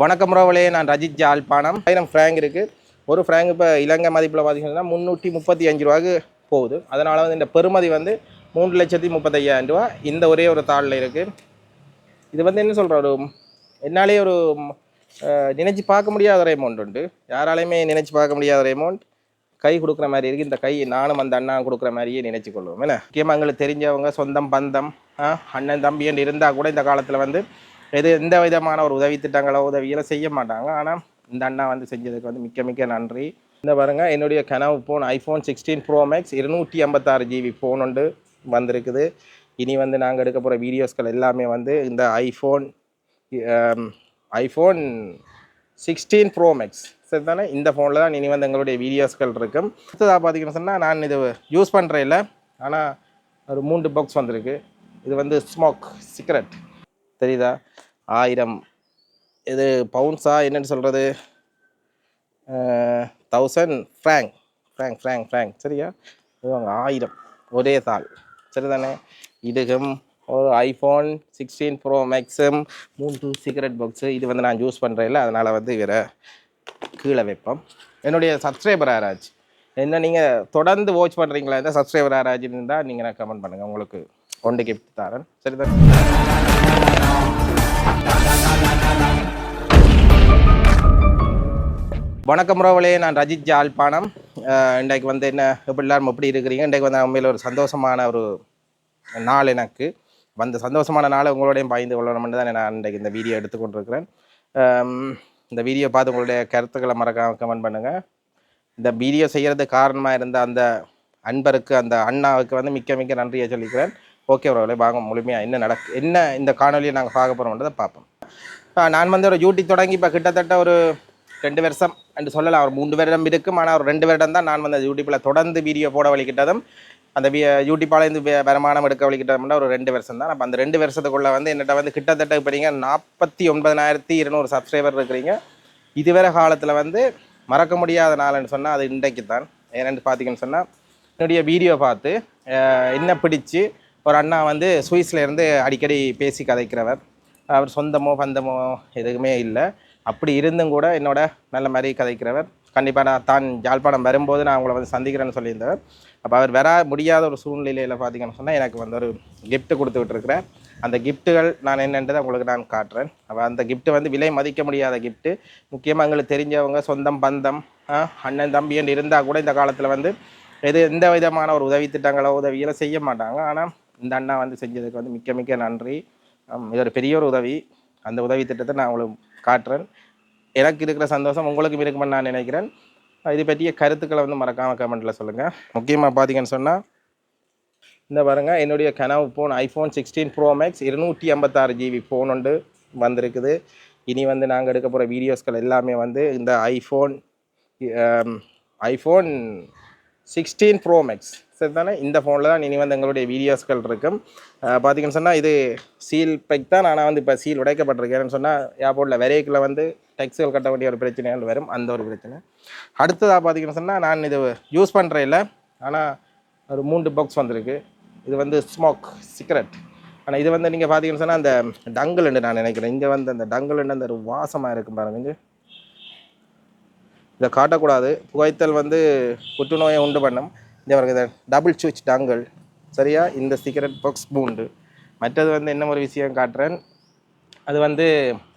வணக்கம் ரோவலே நான் ரஜித் ஜாழ்ப்பாணம். ஆயிரம் ஃப்ராங்க் இருக்குது ஒரு ஃப்ராங்க் இப்போ இலங்கை மதிப்பில் பார்த்தீங்கன்னா முந்நூற்றி முப்பத்தி அஞ்சு ரூபாய்க்கு போகுது. அதனால் வந்து இந்த பெருமதி வந்து மூன்று லட்சத்தி முப்பத்தையாயிரம் ரூபா இந்த ஒரே ஒரு தாளில் இருக்குது இது வந்து என்ன சொல்கிற ஒரு என்னாலே ஒரு நினச்சி பார்க்க முடியாத ஒரு அமௌண்ட் உண்டு. யாராலையுமே நினச்சி பார்க்க முடியாத ஒரு அமௌண்ட் கை கொடுக்குற மாதிரி இருக்குது இந்த கை நானும் அந்த அண்ணா கொடுக்குற மாதிரியே நினச்சி கொள்வோம். என்ன? முக்கியமாக எங்களுக்கு தெரிஞ்சவங்க சொந்தம் பந்தம் அண்ணன் தம்பி என்று இருந்தால் கூட இந்த காலத்தில் வந்து எது எந்த விதமான ஒரு உதவி திட்டங்களோ உதவிகளோ செய்ய மாட்டாங்க. ஆனால் இந்த அண்ணா வந்து செஞ்சதுக்கு வந்து மிக்க மிக்க நன்றி. இந்த பாருங்க என்னுடைய கனவு phone iPhone sixteen pro max இருநூற்றி ஐம்பத்தாறு ஜிபி ஃபோன் ஒன்று வந்திருக்குது. இனி வந்து நாங்கள் எடுக்க போகிற வீடியோஸ்கள் எல்லாமே வந்து இந்த iPhone iPhone sixteen pro max சரி தானே? இந்த ஃபோனில் தான் இனி வந்து எங்களுடைய வீடியோஸ்கள் இருக்கும். அடுத்ததாக பார்த்தீங்கன்னு சொன்னால் நான் இது யூஸ் பண்ணுறேன் இல்லை. ஆனால் ஒரு மூன்று பாக்ஸ் வந்திருக்கு. இது வந்து ஸ்மோக் சிகரெட் தெரியுதா? ஆயிரம். இது பவுன்ஸா என்னன்னு சொல்கிறது thousand franc franc franc franc சரியா? இதுவாங்க ஆயிரம். ஒரே தாள். சரிதானே? இதுக்கும் ஒரு ஐஃபோன் சிக்ஸ்டீன் ப்ரோ மேக்ஸும் மூன்று சிகரெட் பாக்ஸு இது வந்து நான் யூஸ் பண்ணுறேன்ல அதனால் வந்து இவரை கீழே வைப்போம். என்னுடைய சப்ஸ்கிரைபர் யாராச்சு? என்ன நீங்கள் தொடர்ந்து வாட்ச் பண்ணுறீங்களா இந்த சப்ஸ்கிரைபர் யாராச்சுன்னு இருந்தால் நீங்கள் நான் கமெண்ட் பண்ணுங்கள் உங்களுக்கு ஒன்று கிஃப்ட் தரேன். சரிதானே? வணக்கம் ரோவலே நான் ரஜித் ஜாழ்ப்பாணம். இன்றைக்கு வந்து என்ன எப்படி எல்லாரும் எப்படி இருக்கிறீங்க? இன்றைக்கு வந்து உண்மையில் ஒரு சந்தோஷமான ஒரு நாள் எனக்கு. வந்த சந்தோஷமான நாளை உங்களோடையும் பாய்ந்து கொள்ளணும்னு தான் நான் இன்றைக்கு இந்த வீடியோ எடுத்துக்கொண்டிருக்கிறேன். இந்த வீடியோ பார்த்து உங்களுடைய கருத்துக்களை மறக்காம கமெண்ட் பண்ணுங்கள் இந்த வீடியோ செய்கிறதுக்கு காரணமாக இருந்த அந்த அன்பருக்கு அந்த அண்ணாவுக்கு வந்து மிக்க மிக்க நன்றியை சொல்லிக்கிறேன். ஓகே ரோவலே வாங்க முழுமையாக என்ன நடக்கு என்ன இந்த காணொலியை நாங்கள் பார்க்க போகிறோம்ன்றதை பார்ப்போம். நான் வந்து ஒரு யூடியூப் தொடங்கி இப்போ கிட்டத்தட்ட ஒரு ரெண்டு வருஷம் என்று சொல்லலாம். ஒரு மூன்று வருடம் இருக்கும். ஆனால் ஒரு ரெண்டு வருடம் தான் நான் வந்து யூடியூப்பில் தொடர்ந்து வீடியோ போட வலிக்கிட்டதும் அந்த யூடியூப்பாலேருந்து வருமானம் எடுக்க வலிக்கிட்டதும்னா ஒரு ரெண்டு வருஷம் தான். அப்போ அந்த ரெண்டு வருஷத்துக்குள்ளே வந்து என்னட்ட வந்து கிட்டத்தட்ட இப்போ நீங்கள் நாற்பத்தி ஒன்பதனாயிரத்தி இருநூறு சப்ஸ்கிரைபர் இருக்கிறீங்க. இதுவரை காலத்தில் வந்து மறக்க முடியாத நாள்னு சொன்னால் அது இன்றைக்கு தான் ஏன்னு பார்த்தீங்கன்னு சொன்னால் என்னுடைய வீடியோ பார்த்து என்ன பிடிச்சி ஒரு அண்ணா வந்து சுவிஸ்லேருந்து அடிக்கடி பேசி கதைக்கிறவர். அவர் சொந்தமோ பந்தமோ எதுவுமே இல்லை. அப்படி இருந்தும் கூட என்னோட நல்ல மாதிரி கதைக்கிறவர். கண்டிப்பாக நான் தான் யாழ்ப்பாணம் வரும்போது நான் அவங்கள வந்து சந்திக்கிறேன்னு சொல்லியிருந்தவர். அப்போ அவர் வர முடியாத ஒரு சூழ்நிலையில் பார்த்தீங்கன்னு சொன்னால் எனக்கு வந்து ஒரு கிஃப்ட் கொடுத்து விட்டுருக்கிறேன் அந்த கிஃப்ட்டுகள் நான் என்னன்றதை உங்களுக்கு நான் காட்டுறேன். அப்போ அந்த கிஃப்ட்டு வந்து விலை மதிக்க முடியாத கிஃப்ட்டு முக்கியமாக எங்களுக்கு தெரிஞ்சவங்க சொந்தம் பந்தம் அண்ணன் தம்பி என்று இருந்தால் கூட இந்த காலத்தில் வந்து எது எந்த விதமான ஒரு உதவி திட்டங்களோ உதவியெல்லாம் செய்ய மாட்டாங்க. ஆனால் இந்த அண்ணா வந்து செஞ்சதுக்கு வந்து மிக்க மிக்க நன்றி. இது ஒரு பெரிய ஒரு உதவி. அந்த உதவி திட்டத்தை நான் உங்களுக்கு காட்டுறேன். எனக்கு இருக்கிற சந்தோஷம் உங்களுக்கும் இருக்குமென்னு நான் நினைக்கிறேன். இது பற்றிய கருத்துக்களை வந்து மறக்காமல் கமெண்ட்டில் சொல்லுங்கள் முக்கியமாக பார்த்தீங்கன்னு சொன்னால் இந்த பாருங்க என்னுடைய கனவு phone iPhone sixteen pro max இருநூற்றி ஐம்பத்தாறு ஜிபி ஃபோன் ஒன்று வந்திருக்குது. இனி வந்து நாங்கள் எடுக்க போகிற வீடியோஸ்கள் எல்லாமே வந்து இந்த iPhone iPhone sixteen pro max சரி தானே? இந்த ஃபோனில் தான் இனி வந்து எங்களுடைய வீடியோஸ்கள் இருக்கும். பார்த்தீங்கன்னு சொன்னால் இது சீல் பேக் தான். ஆனால் வந்து இப்போ சீல் உடைக்கப்பட்டிருக்கேன்னு சொன்னால் ஏர்போர்ட்டில் விரைக்கில் வந்து டெக்ஸ்கள் கட்ட வேண்டிய ஒரு பிரச்சனைகள் வரும். அந்த ஒரு பிரச்சனை. அடுத்ததாக பார்த்தீங்கன்னு சொன்னால் நான் இது யூஸ் பண்ணுறேன் இல்லை. ஆனால் ஒரு மூன்று பாக்ஸ் வந்திருக்கு. இது வந்து ஸ்மோக் சிகரெட் ஆனால் இது வந்து நீங்கள் பார்த்தீங்கன்னு சொன்னால் அந்த டங்குல்னு நான் நினைக்கிறேன். இங்கே வந்து அந்த டங்குல்னு அந்த ஒரு வாசமாக இருக்கும் பாருங்க இதை காட்டக்கூடாது. புகைத்தல் வந்து புற்றுநோயை உண்டு பண்ணும். இந்த பாருங்க டபுள் சுவிச் டாங்கல் சரியா? இந்த சீக்ரெட் பாக்ஸ் பூண்டு மற்றது வந்து என்ன ஒரு விஷயம் காட்டுறேன். அது வந்து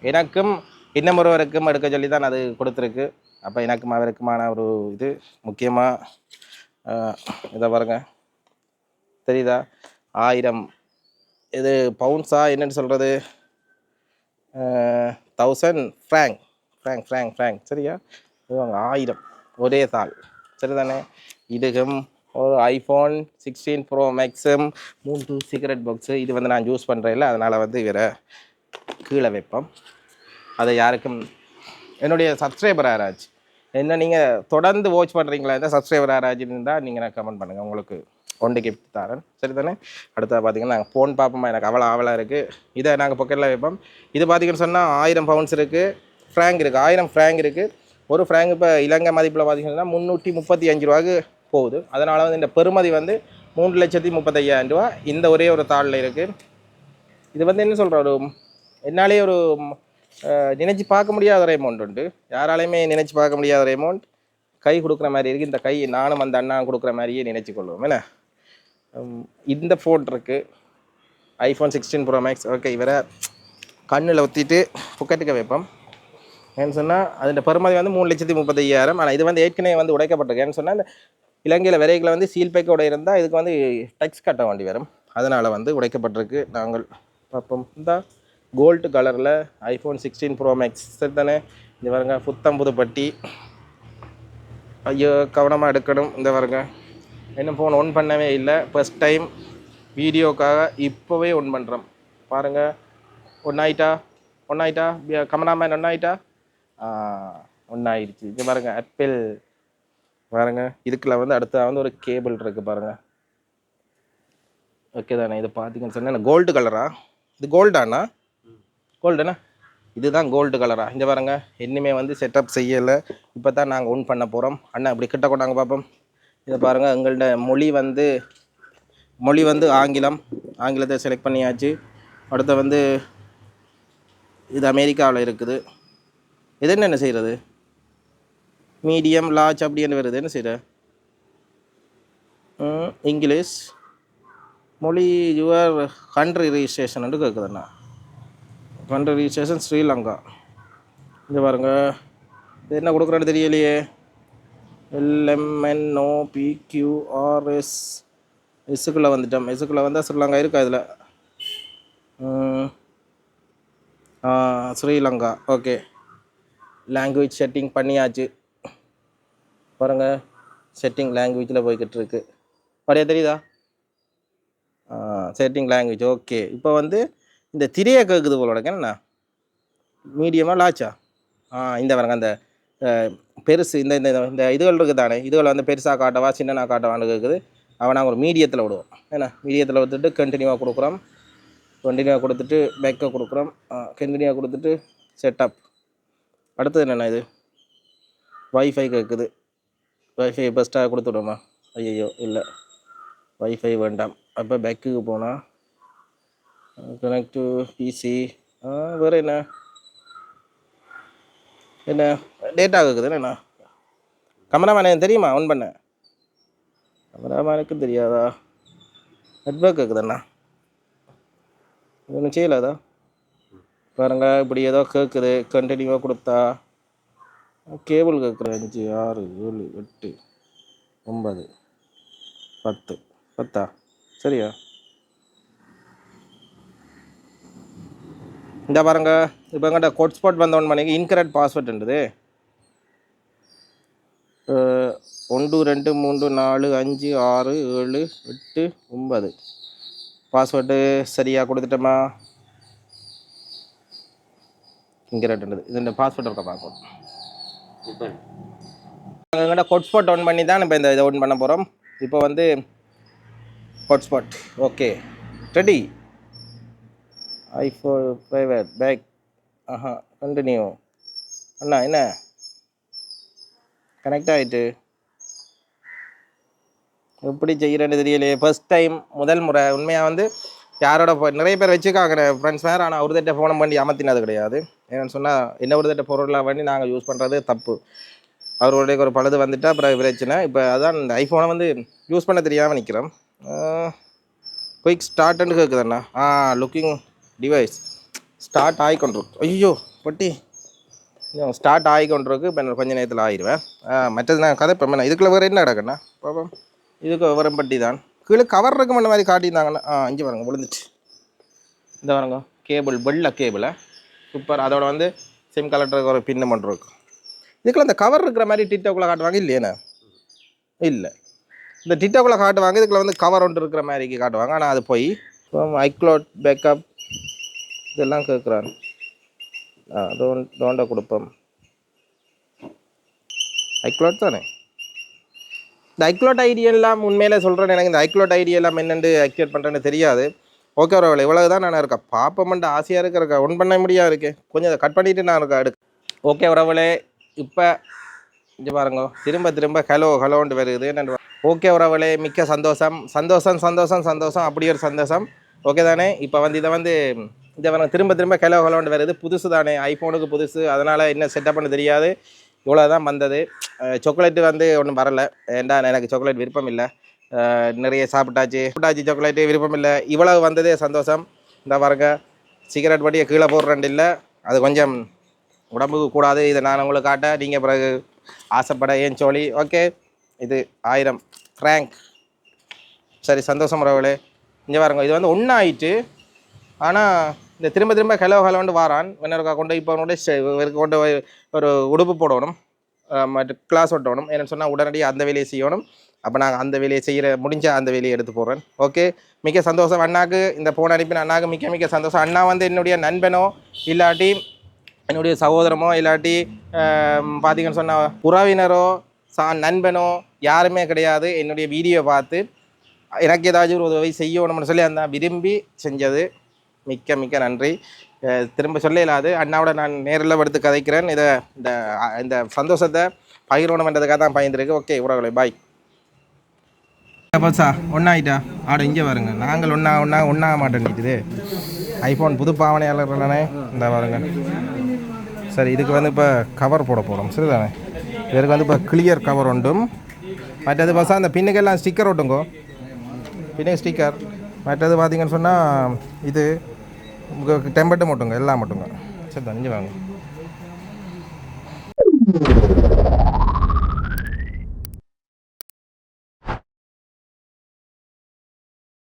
எனக்கும் இன்னும் ஒருவருக்கும் எடுக்க சொல்லி தான் அது கொடுத்துருக்கு. அப்போ எனக்கும் அவருக்குமான ஒரு இது முக்கியமாக இதை பாருங்க. தெரியுதா? ஆயிரம். இது பவுன்ஸா என்னன்னு சொல்கிறது thousand franc franc franc franc சரியா? ஆயிரம். ஒரே தாள். சரிதானே? இதுகம் ஒரு ஐஃபோன் சிக்ஸ்டீன் ப்ரோ மேக்ஸும் மூன்று சிகரெட் பாக்ஸு இது வந்து நான் யூஸ் பண்ணுறேன் அதனால் வந்து இவரை கீழே வைப்போம். அதை யாருக்கும் என்னுடைய சப்ஸ்கிரைபர் யாராச்சு என்ன நீங்கள் தொடர்ந்து வாட்ச் பண்ணுறீங்களா இருந்தால் சப்ஸ்கிரைபர் யாராச்சுன்னு இருந்தால் நீங்கள் நான் கமெண்ட் பண்ணுங்கள் உங்களுக்கு ஒன்று கிஃப்ட் தரேன். சரி தானே அடுத்தது பார்த்தீங்கன்னா நாங்கள் ஃபோன் பார்ப்போமா? எனக்கு அவ்வளோ ஆவலாக இருக்குது இதை நாங்கள் பொக்கெட்டில் வைப்போம். இது பார்த்தீங்கன்னு சொன்னால் ஆயிரம் பவுன்ஸ் இருக்குது ஃப்ராங்க் இருக்குது ஆயிரம் ஃப்ராங்க் இருக்குது ஒரு ஃப்ராங்க் இப்போ இலங்கை மதிப்பில் பார்த்தீங்கன்னா முந்நூற்றி முப்பத்தி அஞ்சு ரூபாய்க்கு போகுது. அதனால் வந்து இந்த பெறுமதி வந்து மூன்று லட்சத்தி முப்பத்தையாயிரம் ரூபா இந்த ஒரே ஒரு தாளில் இருக்குது இது வந்து என்ன சொல்கிற ஒரு என்னாலே ஒரு நினச்சி பார்க்க முடியாத ஒரு அமௌண்ட் உண்டு. யாராலையுமே நினச்சி பார்க்க முடியாத ஒரு அமௌண்ட் கை கொடுக்குற மாதிரி இருக்குது இந்த கை நானும் அந்த அண்ணா கொடுக்குற மாதிரியே நினச்சி கொள்வோம். என்ன? இந்த ஃபோன் இருக்குது iPhone sixteen pro max okay இவரை கண்ணில் ஒத்திட்டு புக்கெட்டுக்க வைப்போம். ஏன்னு சொன்னால் அதோட பெருமதி வந்து மூணு லட்சத்தி முப்பத்தையாயிரம். ஆனால் இது வந்து ஏற்கனவே வந்து உடைக்கப்பட்டிருக்கு. ஏன்னு சொன்னால் இந்த இலங்கையில் விரைகளை வந்து சீல் பேக்கோட இருந்தால் இதுக்கு வந்து டெக்ஸ் கட்ட வேண்டி வரும். அதனால் வந்து உடைக்கப்பட்டிருக்கு. நாங்கள் பார்ப்போம். இந்த கோல்டு கலரில் ஐஃபோன் சிக்ஸ்டீன் ப்ரோ மேக்ஸ் தானே? இந்த பாருங்க புத்தம் புது பட்டி. ஐயோ கவனமாக எடுக்கணும். இந்த பாருங்க. இன்னும் ஃபோன் ஒன் பண்ணவே இல்லை. ஃபஸ்ட் டைம் வீடியோக்காக இப்போவே ஒன் பண்ணுறோம் பாருங்கள் ஒன்றாயிட்டா ஒன்றாயிட்டா கமராமேன் ஒன்றாயிட்டா ஒன்றாயிடுச்சு இங்கே பாருங்கள் ஆப்பிள் பாருங்க. இதுக்குள்ள வந்து அடுத்த வந்து ஒரு கேபிள் இருக்குது பாருங்க. ஓகே தானே இதை பார்த்தீங்கன்னு சொன்னால் கோல்டு கலரா இது கோல்டாண்ணா கோல்டுண்ணா இதுதான் கோல்டு கலரா இங்கே பாருங்க இன்னுமே வந்து செட்டப் செய்யலை. இப்போ தான் நாங்கள் ஒன் பண்ண போகிறோம் அண்ணா இப்படி கிட்ட கொண்டாங்க பார்ப்போம் இதை பாருங்கள் எங்கள்ட மொழி வந்து மொழி வந்து ஆங்கிலம். ஆங்கிலத்தை செலக்ட் பண்ணியாச்சு. அடுத்து வந்து இது அமெரிக்காவில் இருக்குது. இது என்னென்ன செய்கிறது மீடியம் லார்ஜ் அப்படின்னு வருது? என்ன செய்கிற இங்கிலீஷ். மொழி யுவர் கண்ட்ரி ரிஜிஸ்ட்ரேஷன் கேட்குதுண்ணா கண்ட்ரி ரிஜிஸ்ட்ரேஷன் ஸ்ரீலங்கா. இங்கே பாருங்க. இது என்ன கொடுக்குறேன்னு தெரியலையே. எல்எம்என்ஓ பிக்யூஆர்எஸ் எஸ்ஸுக்குள்ளே வந்துட்டோம். எஸ்ஸுக்குள்ளே வந்தால் ஸ்ரீலங்கா இருக்கா இதில்? ஸ்ரீலங்கா. ஓகே. லாங்குவேஜ் செட்டிங் பண்ணியாச்சு. பாருங்கள் செட்டிங் லாங்குவேஜில் போய்கிட்டு இருக்கு அப்படியே தெரியுதா? செட்டிங் லாங்குவேஜ் ஓகே இப்போ வந்து இந்த திரையை கேட்குது போலோட என்ன மீடியமாக லாச்சா ஆ இந்த பாருங்க அந்த பெருசு இந்த இந்த இந்த இதுகள் இருக்குது தானே இதுகள் வந்து பெருசாக காட்டவா சின்னனா காட்டவான்னு கேட்குது அவன் நாங்கள் ஒரு மீடியத்தில் விடுவோம். என்ன? மீடியத்தில் விட்டுட்டு கண்டினியூவாக கொடுக்குறோம். கண்டினியூவாக கொடுத்துட்டு பேக்கை கொடுக்குறோம். கண்டினியூவாக கொடுத்துட்டு செட்டப் அடுத்தது என்னென்ன இது? வைஃபை கேட்குது வைஃபை பெஸ்ட்டாக கொடுத்துடுமா ஐயோ இல்லை. வைஃபை வேண்டாம். அப்போ பேக்குக்கு போனால் கனெக்ட் டு பிசி வேறு என்ன? என்ன? டேட்டா இருக்குது என்ன? கமராமேன் எனக்கு தெரியுமா? ஆன் பண்ண. கமராமேனுக்கும் தெரியாதா? நெட்ஒர்க் இருக்குதுண்ணா ஒன்றும் செய்யலாதா பாருங்க இப்படி ஏதோ கேட்குது கண்டினியூவாக கொடுத்தா. கேபிள் கேட்குற அஞ்சு ஆறு ஏழு எட்டு ஒன்பது பத்து. பத்தா? சரியா? இந்த பாருங்க. இப்போ எங்கிட்ட கோட் ஸ்பாட் வந்தவன் மணிக்கு இன்கரெக்ட் பாஸ்வேர்டுன்றது ஒன்று ரெண்டு மூன்று நாலு அஞ்சு ஆறு ஏழு எட்டு ஒன்பது. பாஸ்வேர்டு சரியாக கொடுத்துட்டோமா? இன்கரெக்ட்ன்றது இது இந்த பாஸ்வேர்டு இருக்க பார்க்கணும் எங்கிட்ட ஹாட்ஸ்பாட் ஆன் பண்ணி தான் இப்போ இந்த இதை ஓன் பண்ண போகிறோம் இப்போ வந்து hotspot okay ready iPhone private back ஆஹா கண்டினியூ அண்ணா என்ன? கனெக்ட் ஆகிட்டு எப்படி செய்கிறேன்னு தெரியலையே. ஃபர்ஸ்ட் டைம் முதல் முறை. உண்மையாக வந்து யாரோட போ- நிறைய பேர் வச்சுக்காங்க ஃப்ரெண்ட்ஸ் வேறு. ஆனால் ஒரு தட்டை ஃபோனை பண்ணி அமர்த்தினது கிடையாது. ஏன்னு சொன்னால் என்ன ஒரு தட்டை பொருளாக பண்ணி நாங்கள் யூஸ் பண்ணுறது தப்பு. அவருடைய ஒரு பழுது வந்துட்டா அப்புறம் பிரச்சனை. இப்போ அதான் இந்த ஐஃபோனை வந்து யூஸ் பண்ண தெரியாமல் நிற்கிறோம் குயிக் ஸ்டார்ட்னு கேட்குதுண்ணா ஆ லுக்கிங் டிவைஸ் ஸ்டார்ட் ஆகிக்கொண்டிருக்கு ஐயோ பட்டி. ஸ்டார்ட் ஆகிக்கொண்டிருக்கு இப்போ நான் கொஞ்ச நேரத்தில் ஆயிடுவேன் மற்றது நான் கதை இப்போ இதுக்குள்ள வேறு என்ன கிடக்குண்ணா பாப்போம். இதுக்கு விவரம் பட்டி தான் கீழே கவர் இருக்க அந்த மாதிரி காட்டியிருந்தாங்கண்ணா ஆ அஞ்சு பாருங்க விழுந்துச்சு. இந்த பாருங்க கேபிள் வெள்ளை கேபிளை சூப்பர் அதோட வந்து சிம் கலெக்டருக்கு ஒரு பின்னு மட்டும் இருக்கும் இதுக்குள்ள இந்த கவர் இருக்கிற மாதிரி டிக்டாக்ல காட்டுவாங்க இல்லையாண்ணே இல்லை. இந்த டிக்டாக்ல காட்டுவாங்க இதுக்குள்ள வந்து கவர் ஒன்று இருக்கிற மாதிரி காட்டுவாங்க. ஆனால் அது போய் ஐக்ளோட் பேக்கப் இதெல்லாம் கேட்குறாங்க ஆ டோன் டோண்டை கொடுப்போம். ஐக்ளோட் தானே? இந்த ஐக்ளோட் ஐடி எல்லாம் உண்மையிலே சொல்கிறேன் எனக்கு இந்த ஐக்ளோட் ஐடி எல்லாம் என்னென்று ஆக்டிவேட் பண்ணுறேன்னு தெரியாது. ஓகே ஒரு இவ்வளவு தான் நான் இருக்கேன். பாப்பமெண்ட் ஆசையாக இருக்க இருக்கா ஒன் பண்ண முடியாது இருக்குது கொஞ்சம் அதை கட் பண்ணிவிட்டு நான் இருக்கேன் எடுக்க ஓகே உறவுகளே இப்போ இங்கே பாருங்க திரும்ப திரும்ப ஹலோ ஹலோன்ட்டு வருது. என்னென்று ஓகே உறவுகளே மிக்க சந்தோஷம். சந்தோஷம் சந்தோஷம் சந்தோஷம். அப்படி ஒரு சந்தோஷம். ஓகே தானே? இப்போ வந்து இதை வந்து இதை பாருங்க திரும்ப திரும்ப ஹலோ ஹலோன்ட்டு வருது. புதுசு தானே. ஐஃபோனுக்கு புதுசு. அதனால் என்ன செட்டப் பண்ண தெரியாது. இவ்வளோ தான் வந்தது சாக்லேட்டு வந்து ஒன்றும் வரல. ஏன்டா எனக்கு சாக்லேட் விருப்பம் இல்லை நிறைய சாப்பிட்டாச்சு. சாப்பிட்டாச்சு சாக்லேட்டு விருப்பம் இல்லை இவ்வளவு வந்ததே சந்தோஷம். இந்த பாருங்க சிகரெட் பட்டியை கீழே போடுறேன் இல்லை. அது கொஞ்சம் உடம்புக்கு கூடாது. இதை நான் உங்களுக்கு காட்ட நீங்கள் பிறகு ஆசைப்பட ஏன் சோழி? ஓகே. இது ஆயிரம் ஃப்ரேங்க் சரி சந்தோஷம் உறவுகளே. இங்கே பாருங்க இது வந்து ஒன்றாயிட்டு ஆனால் இந்த திரும்ப திரும்ப ஹலோ ஹலோண்டு வாரான். வெண்ணருக்கா கொண்டு இப்போ கொண்டு இவருக்கு கொண்டு ஒரு உடுப்பு போடணும். மற்ற கிளாஸ் ஒட்டணும். என்னென்னு சொன்னால் உடனடியாக அந்த வேலையை செய்யணும். அப்போ நாங்கள் அந்த வேலையை செய்கிற முடிஞ்ச அந்த வேலையை எடுத்து போடுறேன். ஓகே? மிக்க சந்தோஷம் அண்ணாக்கு. இந்த ஃபோன் அனுப்பின அண்ணாக்கு மிக்க மிக்க சந்தோஷம். அண்ணா வந்து என்னுடைய நண்பனோ இல்லாட்டி என்னுடைய சகோதரமோ இல்லாட்டி பார்த்தீங்கன்னு சொன்னால் உறவினரோ சா நண்பனோ யாருமே கிடையாது. என்னுடைய வீடியோ பார்த்து எனக்கு ஏதாச்சும் ஒரு உதவி செய்யணும்னு சொல்லி அந்த விரும்பி செஞ்சது. மிக்க மிக்க நன்றி. திரும்ப சொல்ல இல்லாது அண்ணாவோட நான் நேரில் எடுத்து கதைக்கிறேன். இதை இந்த இந்த சந்தோஷத்தை பகிரணுமென்றதுக்காக தான் பயந்துருக்கு. ஓகே உறவுகளை பாய் பஸ்ஸா ஒன்றாயிட்டா ஆட இங்கே பாருங்க. நாங்கள் ஒன்றா ஒன்றா ஒன்றாக மாட்டேன்னுக்குது. ஐஃபோன் புது பாவனையாளர்களே இந்த பாருங்க. சரி இதுக்கு வந்து இப்போ கவர் போட போகிறோம் சரிதானே? இதற்கு வந்து இப்போ கிளியர் கவர் உண்டும். மற்றது பஸ்ஸா அந்த பின்னுக்கெல்லாம் ஸ்டிக்கர் ஒட்டுங்கோ. பின்னுக்கு ஸ்டிக்கர் மற்றது பார்த்தீங்கன்னு சொன்னால் இது டெம்பர்ட்டு மட்டுங்க எல்லாம் மட்டுங்க. சரி தனிஞ்சு வாங்க.